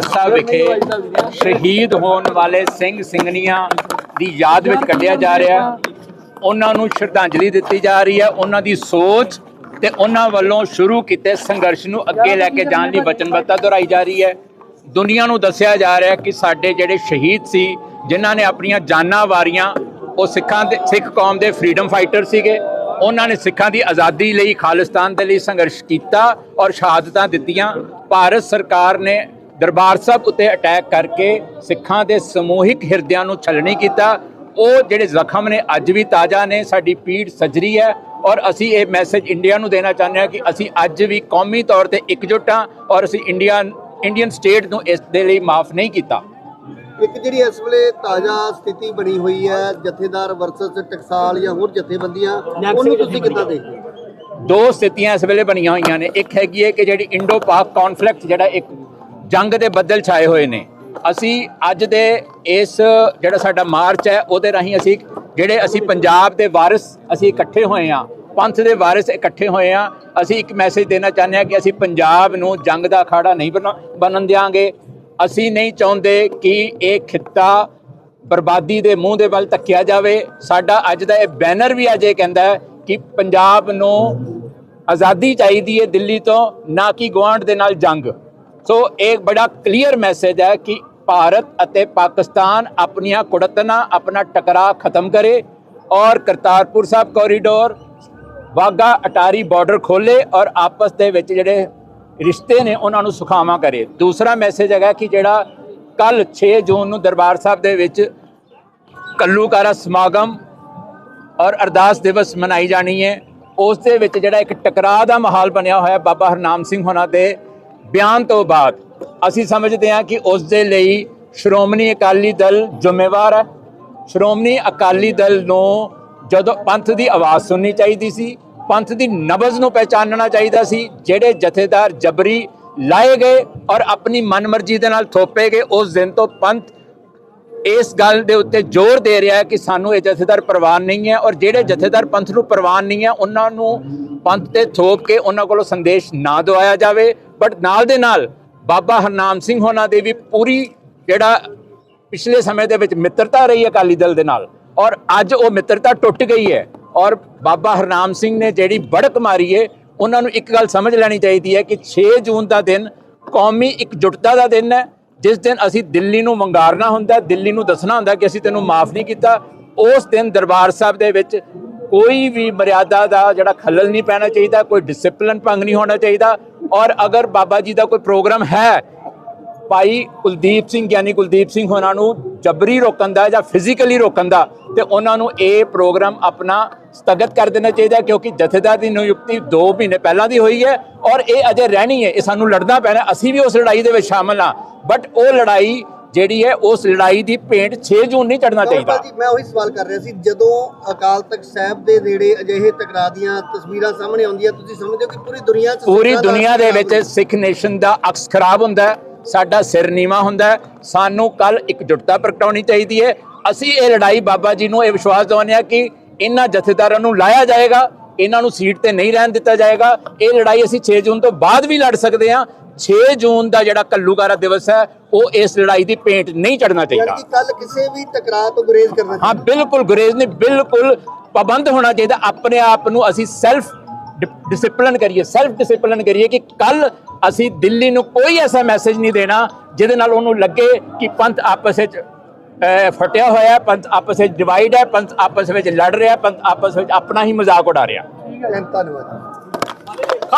ਸਾਹਿਬ ਵਿਖੇ ਸ਼ਹੀਦ ਹੋਣ ਵਾਲੇ ਸਿੰਘ ਸਿੰਘਣੀਆਂ ਦੀ ਯਾਦ ਵਿੱਚ ਕੱਢਿਆ ਜਾ ਰਿਹਾ। ਉਹਨਾਂ ਨੂੰ ਸ਼ਰਧਾਂਜਲੀ ਦਿੱਤੀ ਜਾ ਰਹੀ ਹੈ। ਉਹਨਾਂ ਦੀ ਸੋਚ ਤੇ ਉਹਨਾਂ ਵੱਲੋਂ ਸ਼ੁਰੂ ਕੀਤੇ ਸੰਘਰਸ਼ ਨੂੰ ਅੱਗੇ ਲੈ ਕੇ ਜਾਣ ਲਈ ਵਚਨਬੱਧਤਾ ਦੁਹਰਾਈ ਜਾ ਰਹੀ ਹੈ। ਦੁਨੀਆ ਨੂੰ ਦੱਸਿਆ ਜਾ ਰਿਹਾ ਕਿ ਸਾਡੇ ਜਿਹੜੇ ਸ਼ਹੀਦ ਸੀ ਜਿਨ੍ਹਾਂ ਨੇ ਆਪਣੀਆਂ ਜਾਨਾਂ ਵਾਰੀਆਂ ਉਹ ਸਿੱਖਾਂ ਦੇ ਸਿੱਖ ਕੌਮ ਦੇ ਫਰੀडम ਫਾਈਟਰ ਸੀਗੇ। ਉਹਨਾਂ ਨੇ ਸਿੱਖਾਂ ਦੀ ਆਜ਼ਾਦੀ ਲਈ ਖਾਲਿਸਤਾਨ ਦੇ ਲਈ ਸੰਘਰਸ਼ ਕੀਤਾ ਔਰ ਸ਼ਹਾਦਤਾਂ ਦਿੱਤੀਆਂ। ਭਾਰਤ ਸਰਕਾਰ ਨੇ ਦਰਬਾਰ ਸਾਹਿਬ ਉੱਤੇ ਅਟੈਕ ਕਰਕੇ ਸਿੱਖਾਂ ਦੇ ਸਮੂਹਿਕ ਹਿਰਦਿਆਂ ਨੂੰ ਛਲਣੀ ਕੀਤਾ। ਉਹ ਜਿਹੜੇ ਜ਼ਖਮ ਨੇ ਅੱਜ ਵੀ ਤਾਜ਼ਾ ਨੇ ਸਾਡੀ ਪੀੜ ਸਜਰੀ ਹੈ ਔਰ ਅਸੀਂ ਇਹ ਮੈਸੇਜ ਇੰਡੀਆ ਨੂੰ ਦੇਣਾ ਚਾਹੁੰਦੇ ਹਾਂ ਕਿ ਅਸੀਂ ਅੱਜ ਵੀ ਕੌਮੀ ਤੌਰ ਤੇ ਇਕਜੁੱਟ ਹਾਂ ਔਰ ਅਸੀਂ ਇੰਡੀਆ ਇੰਡੀਅਨ ਸਟੇਟ ਨੂੰ ਇਸ ਦੇ ਲਈ ਮਾਫ ਨਹੀਂ ਕੀਤਾ। ਇੱਕ ਜਿਹੜੀ ਇਸ ਵੇਲੇ ਤਾਜ਼ਾ ਸਥਿਤੀ ਬਣੀ ਹੋਈ ਹੈ ਜਥੇਦਾਰ ਵਰਸਸ ਟਕਸਾਲ ਜਾਂ ਹੋਰ ਜਥੇਬੰਦੀਆਂ ਉਹਨੂੰ ਤੁਸੀਂ ਕਿੱਦਾਂ ਦੇਖਦੇ ਹੋ? ਦੋ ਸਥਿਤੀਆਂ ਇਸ ਵੇਲੇ ਬਣੀਆਂ ਹੋਈਆਂ ਨੇ। ਇੱਕ ਹੈਗੀ ਹੈ ਕਿ ਜਿਹੜੀ ਇੰਡੋ ਪਾਕ ਕੌਨਫਲਿਕਟ ਜਿਹੜਾ ਇੱਕ ਜੰਗ ਦੇ ਬੱਦਲ ਛਾਏ ਹੋਏ ਨੇ। ਅਸੀਂ ਅੱਜ ਦੇ ਇਸ ਜਿਹੜਾ ਸਾਡਾ ਮਾਰਚ ਹੈ, ਉਹਦੇ ਰਾਹੀਂ ਅਸੀਂ ਜਿਹੜੇ ਅਸੀਂ ਪੰਜਾਬ ਦੇ ਵਾਰਿਸ ਅਸੀਂ ਇਕੱਠੇ ਹੋਏ ਆ ਪੰਥ ਦੇ ਵਾਰਿਸ ਇਕੱਠੇ ਹੋਏ ਆ ਅਸੀਂ ਇੱਕ ਮੈਸੇਜ ਦੇਣਾ ਚਾਹੁੰਦੇ ਆ ਕਿ ਅਸੀਂ ਪੰਜਾਬ ਨੂੰ ਜੰਗ ਦਾ ਅਖਾੜਾ ਨਹੀਂ ਬਣਾ- ਬਣਨ ਦਿਆਂਗੇ। ਅਸੀਂ ਨਹੀਂ ਚਾਹੁੰਦੇ ਕਿ ਇਹ ਖਿੱਤਾ ਬਰਬਾਦੀ ਦੇ ਮੂੰਹ ਦੇ ਵੱਲ ਧੱਕਿਆ ਜਾਵੇ। ਸਾਡਾ ਅੱਜ ਦਾ ਇਹ ਬੈਨਰ ਵੀ ਅੱਜ ਇਹ ਕਹਿੰਦਾ ਹੈ ਕਿ ਪੰਜਾਬ ਨੂੰ ਆਜ਼ਾਦੀ ਚਾਹੀਦੀ ਹੈ ਦਿੱਲੀ ਤੋਂ, ਨਾ ਕਿ ਗੁਆਂਢ ਦੇ ਨਾਲ ਜੰਗ। ਸੋ ਇਹ ਬੜਾ ਕਲੀਅਰ ਮੈਸੇਜ ਹੈ ਕਿ ਭਾਰਤ ਅਤੇ ਪਾਕਿਸਤਾਨ ਆਪਣੀਆਂ ਕੁੜਤਨਾ ਆਪਣਾ ਟਕਰਾਅ ਖਤਮ ਕਰੇ ਔਰ ਕਰਤਾਰਪੁਰ ਸਾਹਿਬ ਕੋਰੀਡੋਰ ਵਾਗਾ ਅਟਾਰੀ ਬਾਰਡਰ ਖੋਲੇ ਔਰ ਆਪਸ ਦੇ ਵਿੱਚ ਜਿਹੜੇ ਰਿਸ਼ਤੇ ਨੇ ਉਹਨਾਂ ਨੂੰ ਸੁਖਾਵਾਂ ਕਰੇ ਦੂਸਰਾ ਮੈਸੇਜ ਹੈਗਾ ਕਿ ਜਿਹੜਾ ਕੱਲ 6 ਜੂਨ ਨੂੰ ਦਰਬਾਰ ਸਾਹਿਬ ਦੇ ਵਿੱਚ ਕੱਲੂਕਾਰਾ ਸਮਾਗਮ ਔਰ ਅਰਦਾਸ ਦਿਵਸ ਮਨਾਈ ਜਾਣੀ ਹੈ ਉਸ ਦੇ ਵਿੱਚ ਜਿਹੜਾ ਇੱਕ ਟਕਰਾਅ ਦਾ ਮਾਹੌਲ ਬਣਿਆ ਹੋਇਆ ਬਾਬਾ ਹਰਨਾਮ ਸਿੰਘ ਹੋਣਾ ਦੇ ਬਿਆਨ ਤੋਂ ਬਾਅਦ ਅਸੀਂ ਸਮਝਦੇ ਹਾਂ ਕਿ ਉਸ ਦੇ ਲਈ ਸ਼੍ਰੋਮਣੀ ਅਕਾਲੀ ਦਲ ਜ਼ਿੰਮੇਵਾਰ ਹੈ। ਸ਼੍ਰੋਮਣੀ ਅਕਾਲੀ ਦਲ ਨੂੰ ਜਦੋਂ ਪੰਥ ਦੀ ਆਵਾਜ਼ ਸੁਣਨੀ ਚਾਹੀਦੀ ਸੀ, ਪੰਥ ਦੀ ਨਬਜ਼ ਨੂੰ ਪਹਿਚਾਨਣਾ ਚਾਹੀਦਾ ਸੀ, ਜਿਹੜੇ ਜਥੇਦਾਰ ਜਬਰੀ ਲਾਏ ਗਏ ਔਰ ਆਪਣੀ ਮਨਮਰਜ਼ੀ ਦੇ ਨਾਲ ਥੋਪੇ ਗਏ, ਉਸ ਦਿਨ ਤੋਂ ਪੰਥ ਇਸ ਗੱਲ ਦੇ ਉੱਤੇ ਜ਼ੋਰ ਦੇ ਰਿਹਾ ਹੈ ਕਿ ਸਾਨੂੰ ਇਹ ਜਥੇਦਾਰ ਪ੍ਰਵਾਨ ਨਹੀਂ ਹੈ ਔਰ ਜਿਹੜੇ ਜਥੇਦਾਰ ਪੰਥ ਨੂੰ ਪ੍ਰਵਾਨ ਨਹੀਂ ਹੈ, ਉਹਨਾਂ ਨੂੰ ਪੰਥ ਤੇ ਥੋਪ ਕੇ ਉਹਨਾਂ ਕੋਲੋਂ ਸੰਦੇਸ਼ ਨਾ ਦਵਾਇਆ ਜਾਵੇ। ਬਟ ਨਾਲ ਦੇ ਨਾਲ ਬਾਬਾ ਹਰਨਾਮ ਸਿੰਘ ਹੋਣਾ ਦੇ ਵੀ ਪੂਰੀ ਜਿਹੜਾ ਪਿਛਲੇ ਸਮੇਂ ਦੇ ਵਿੱਚ ਮਿੱਤਰਤਾ ਰਹੀ ਹੈ ਅਕਾਲੀ ਦਲ ਦੇ ਨਾਲ ਔਰ ਅੱਜ ਉਹ ਮਿੱਤਰਤਾ ਟੁੱਟ ਗਈ ਹੈ ਔਰ ਬਾਬਾ ਹਰਨਾਮ ਸਿੰਘ ਨੇ ਜਿਹੜੀ ਬੜਕ ਮਾਰੀ ਹੈ, ਉਹਨਾਂ ਨੂੰ ਇੱਕ ਗੱਲ ਸਮਝ ਲੈਣੀ ਚਾਹੀਦੀ ਹੈ ਕਿ 6 ਜੂਨ ਦਾ ਦਿਨ ਕੌਮੀ ਇਕਜੁੱਟਤਾ ਦਾ ਦਿਨ ਹੈ। ਜਿਸ ਦਿਨ ਅਸੀਂ ਦਿੱਲੀ ਨੂੰ ਮੰਗਾਰਨਾ ਹੁੰਦਾ, ਦਿੱਲੀ ਨੂੰ ਦੱਸਣਾ ਹੁੰਦਾ ਕਿ ਅਸੀਂ ਤੈਨੂੰ ਮਾਫ ਨਹੀਂ ਕੀਤਾ, ਉਸ ਦਿਨ ਦਰਬਾਰ ਸਾਹਿਬ ਦੇ ਵਿੱਚ ਕੋਈ ਵੀ ਮਰਿਆਦਾ ਦਾ ਜਿਹੜਾ ਖੱਲਲ ਨਹੀਂ ਪੈਣਾ ਚਾਹੀਦਾ, ਕੋਈ ਡਿਸਪਲਿਨ ਭੰਗ ਨਹੀਂ ਹੋਣਾ ਚਾਹੀਦਾ ਔਰ ਅਗਰ ਬਾਬਾ ਜੀ ਦਾ ਕੋਈ ਪ੍ਰੋਗਰਾਮ ਹੈ, ਭਾਈ ਕੁਲਦੀਪ ਸਿੰਘ ਗਿਆਨੀ ਕੁਲਦੀਪ ਸਿੰਘ ਉਹਨਾਂ ਨੂੰ ਜਬਰੀ ਰੋਕਣ ਦਾ ਜਾਂ ਫਿਜ਼ੀਕਲੀ ਰੋਕਣ ਦਾ, ਤੇ ਉਹਨਾਂ ਨੂੰ ਇਹ ਪ੍ਰੋਗਰਾਮ ਆਪਣਾ ਸਥਗਿਤ ਕਰ ਦੇਣਾ ਚਾਹੀਦਾ ਕਿਉਂਕਿ ਜਥੇਦਾਰ ਦੀ ਨਿਯੁਕਤੀ 2 ਮਹੀਨੇ ਪਹਿਲਾਂ ਦੀ ਹੋਈ ਹੈ ਔਰ ਇਹ ਅਜੇ ਰਹਿਣੀ ਹੈ ਇਹ ਸਾਨੂੰ ਲੜਨਾ ਪੈਣਾ ਅਸੀਂ ਵੀ ਉਸ ਲੜਾਈ ਦੇ ਵਿੱਚ ਸ਼ਾਮਲ ਹਾਂ ਬਟ ਉਹ ਲੜਾਈ ਜਿਹੜੀ ਹੈ ਉਸ ਲੜਾਈ ਦੀ ਭੇਂਟ 6 ਜੂਨ ਨਹੀਂ ਚੜਨਾ ਚਾਹੀਦਾ। ਜੀ ਮੈਂ ਉਹੀ ਸਵਾਲ ਕਰ ਰਿਹਾ ਸੀ ਜਦੋਂ ਅਕਾਲ ਤਖਤ ਸਾਹਿਬ ਦੇ ਨੇੜੇ ਅਜਿਹੇ ਟਕਰਾ ਦੀਆਂ ਤਸਵੀਰਾਂ ਸਾਹਮਣੇ ਆਉਂਦੀਆਂ ਤੁਸੀਂ ਸਮਝਦੇ ਹੋ ਕਿ ਪੂਰੀ ਦੁਨੀਆ 'ਚ ਪੂਰੀ ਦੁਨੀਆ ਦੇ ਵਿੱਚ ਸਿੱਖ ਨੇਸ਼ਨ ਦਾ ਅਕਸ ਖਰਾਬ ਹੁੰਦਾ ਹੈ ਸਾਡਾ ਸਿਰ ਨੀਵਾ ਹੁੰਦਾ ਹੈ ਸਾਨੂੰ ਕੱਲ ਇਕਜੁੱਟਤਾ ਪ੍ਰਗਟਾਉਣੀ ਚਾਹੀਦੀ ਹੈ। ਅਸੀਂ ਇਹ ਲੜਾਈ ਬਾਬਾ ਜੀ ਨੂੰ ਇਹ ਵਿਸ਼ਵਾਸ ਦਿਵਾਉਂਦੇ ਹਾਂ ਕਿ ਇਹਨਾਂ ਜਥੇਦਾਰਾਂ ਨੂੰ ਲਾਇਆ ਜਾਏਗਾ ਇਹਨਾਂ ਨੂੰ ਸੀਟ ਤੇ ਨਹੀਂ ਰਹਿਣ ਦਿੱਤਾ ਜਾਏਗਾ। ਇਹ ਲੜਾਈ ਅਸੀਂ 6 ਜੂਨ ਤੋਂ ਬਾਅਦ ਵੀ ਲੜ ਸਕਦੇ ਹਾਂ। 6 ਜੂਨ ਦਾ ਜਿਹੜਾ ਕੱਲੂਕਾਰਾ ਦਿਵਸ ਹੈ ਉਹ ਇਸ ਲੜਾਈ ਦੀ ਭੇਂਟ ਨਹੀਂ ਚੜਨਾ ਚਾਹੀਦਾ। ਕੱਲ ਕਿਸੇ ਵੀ ਟਕਰਾਅ ਤੋਂ ਗੁਰੇਜ਼ ਕਰਨਾ ਹਾਂ ਬਿਲਕੁਲ ਗੁਰੇਜ਼ ਨੇ ਬਿਲਕੁਲ ਪਾਬੰਦ ਹੋਣਾ ਚਾਹੀਦਾ। ਆਪਣੇ ਆਪ ਨੂੰ ਅਸੀਂ ਸੈਲਫ ਡਿਸਪਲਿਨ ਕਰੀਏ ਸੈਲਫ ਡਿਸਪਲਿਨ ਕਰੀਏ ਕਿ ਕੱਲ ਅਸੀਂ ਦਿੱਲੀ ਨੂੰ ਕੋਈ ਐਸਾ ਮੈਸੇਜ ਨਹੀਂ ਦੇਣਾ ਜਿਹਦੇ ਨਾਲ ਉਹਨੂੰ ਲੱਗੇ ਕਿ ਪੰਥ ਆਪਸ ਵਿੱਚ ਫਟਿਆ ਹੋਇਆ ਪੰਥ ਆਪਸ ਵਿੱਚ ਡਿਵਾਈਡ ਹੈ, ਪੰਥ ਆਪਸ ਵਿੱਚ ਲੜ ਰਿਹਾ ਪੰਥ ਆਪਸ ਵਿੱਚ ਆਪਣਾ ਹੀ ਮਜ਼ਾਕ ਉਡਾ ਰਿਹਾ ਚਾਹੀਦਾ ਧੰਨਵਾਦ।